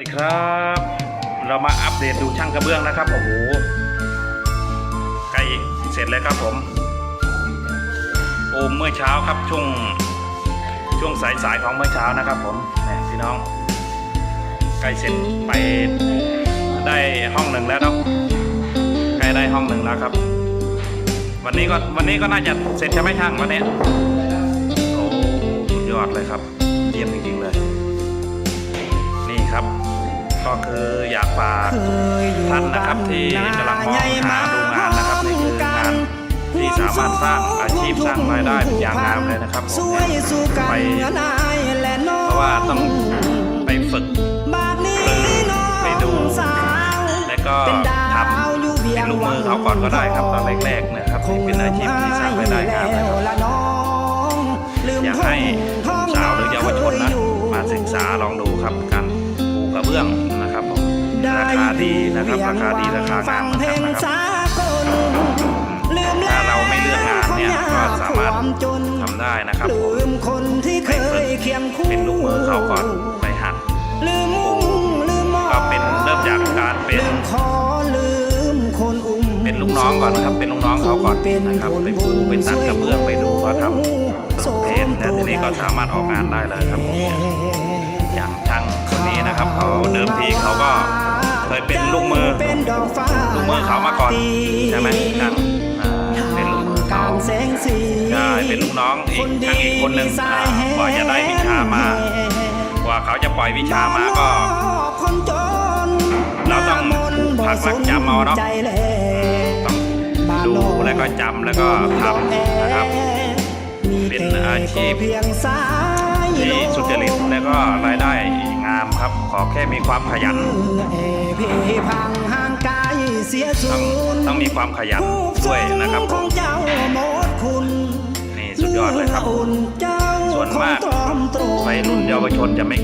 สวัสดีครับ เรามาอัปเดตดูช่างกระเบื้องนะครับ โอ้โหใกล้เสร็จแล้วครับผม โอมเมื่อเช้าครับช่วงช่วงสายๆของเมื่อเช้านะครับ ผมแหมพี่น้องใกล้เสร็จไปได้ห้องหนึ่งแล้วเนาะใกล้ได้ห้องหนึ่งแล้วครับ วันนี้ก็วันนี้ก็น่าจะเสร็จใช่ไหมช่างวันนี้โอ้สุดยอดเลยครับเยี่ยมจริงๆเลยนี่ครับ ก็คืออยากฝากท่านนะครับที่กำลังมองหาดูงานนะครับนี่คืองานที่สามารถสร้างอาชีพสร้างรายได้เป็นอย่างงามเลยนะครับผมเนี่ยไปเพราะว่าต้องไปฝึกไปดูแล้วก็ทำเป็นลูกมือเขาก่อนก็ได้ครับตอนแรกๆนะครับนี่เป็นอาชีพที่สร้างรายได้งามนะครับอยากให้สาวหรือเยาวชนนะมาศึกษาลองดูครับกา รปูกระเบื้องนะครับผมราคาดีนะครับราคาดีราคางามนะครับนะครับถ้าเราไม่เลือกงานเนี่ยก็สามารถทำได้นะครับผมลืมคนที่เคยเคียงคู่เป็นลูกมือเขาก่อนไปหัดลืมมุงลืมมองก็เป็นเริ่มจากการเป็นลืมขอลืมคนอุ้มเป็นลูกน้องก่อนนะครับ เป็นลูกน้องเขาก่อนนะครับไปปูไปตัดกระเบื้องไปดูเขาทำเพนแล้วทีนี้ก็สามารถออกงานได้เลยครับผม ดิมทีเขาก็เคยเป็นลูกมือลูกมือเขามาก่อนใช่ไหมช่างอ่าเป็นลูกมือเขาแสงใช่เป็นลูกน้องอีกช่างอีกคนหนึ่งอ่ากว่าจะได้วิชามา กว่าเขาจะปล่อยวิชามาก็ เราต้องหักหลักจำเอาเนาะต้องดูแล้วก็จำแล้วก็ทำนะครับ เป็นอาชีพ ที่สุจริตแล้วก็รายได้งามครับ ขอแค่มีความขยันต้องต้องมีความขยันด้วยนะครับผขอมงเจ้าหมดคุณนี่สุดยอดเลยครับ ส่วนมากวัยรุ่นเยาวชนจะไม่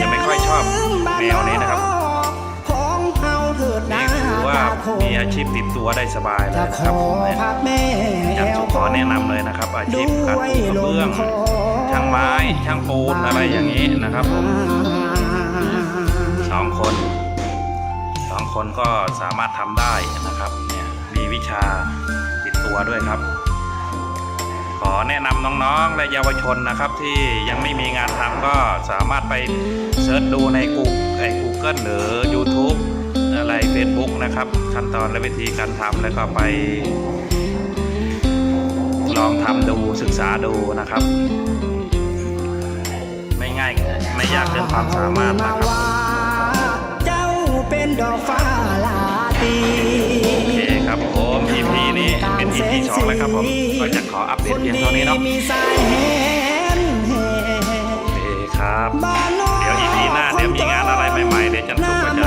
จะไม่ค่อยชอบแนวนี้นะครับของเาเถนี่คือว่ามีอาชีพติดตัวได้สบายเลยนะครับอผมเนี่ยพักแม่อยากจะขอแนะนำเลยนะครับ อาชีพการปูกระเบื้อง ช่างไม้ช่างปูนอะไรอย่างนี้นะครับผมสองคนสองคนก็สามารถทำได้นะครับเนี่ยมีวิชาติดตัวด้วยครับ ขอแนะนำน้องๆและเยาวชนนะครับที่ยังไม่มีงานทำก็สามารถไปเซิร์ชดูในกูไอ้ Google หรือ YouTube อะไร Facebook นะครับ ขั้นตอนและวิธีการทำแล้วก็ไปลองทำดูศึกษาดูนะครับไม่ง่ายากเกินความสามารถนะครับเจ้าเป็นดอกฟ้าลาตีโอเคครับผม EP นี้เป็น EP สองแล้วครับผมก็จะขออัปเดตเพียงเท่านี้เนาะมีสายแหนแหโอเคครับ เดี๋ยว EP หน้าเดี๋ยวมีงานอะไรใหม่ๆเดี๋ยวจันทุกก็จะ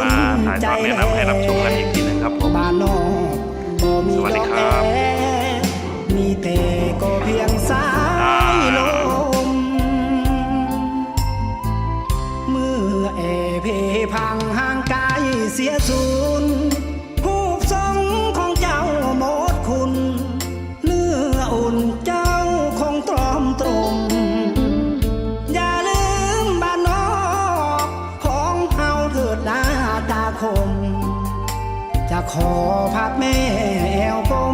มาถ่ายทอดแนะนำให้รับชม เสียสูญผู้ทรงของเจ้าหมดคุณ เนื้ออุ่นเจ้าคงตรอมตรง อย่าลืมบ้านนอกของเฮาเถิดนาตาคม จะขอพับแม่แอวกลม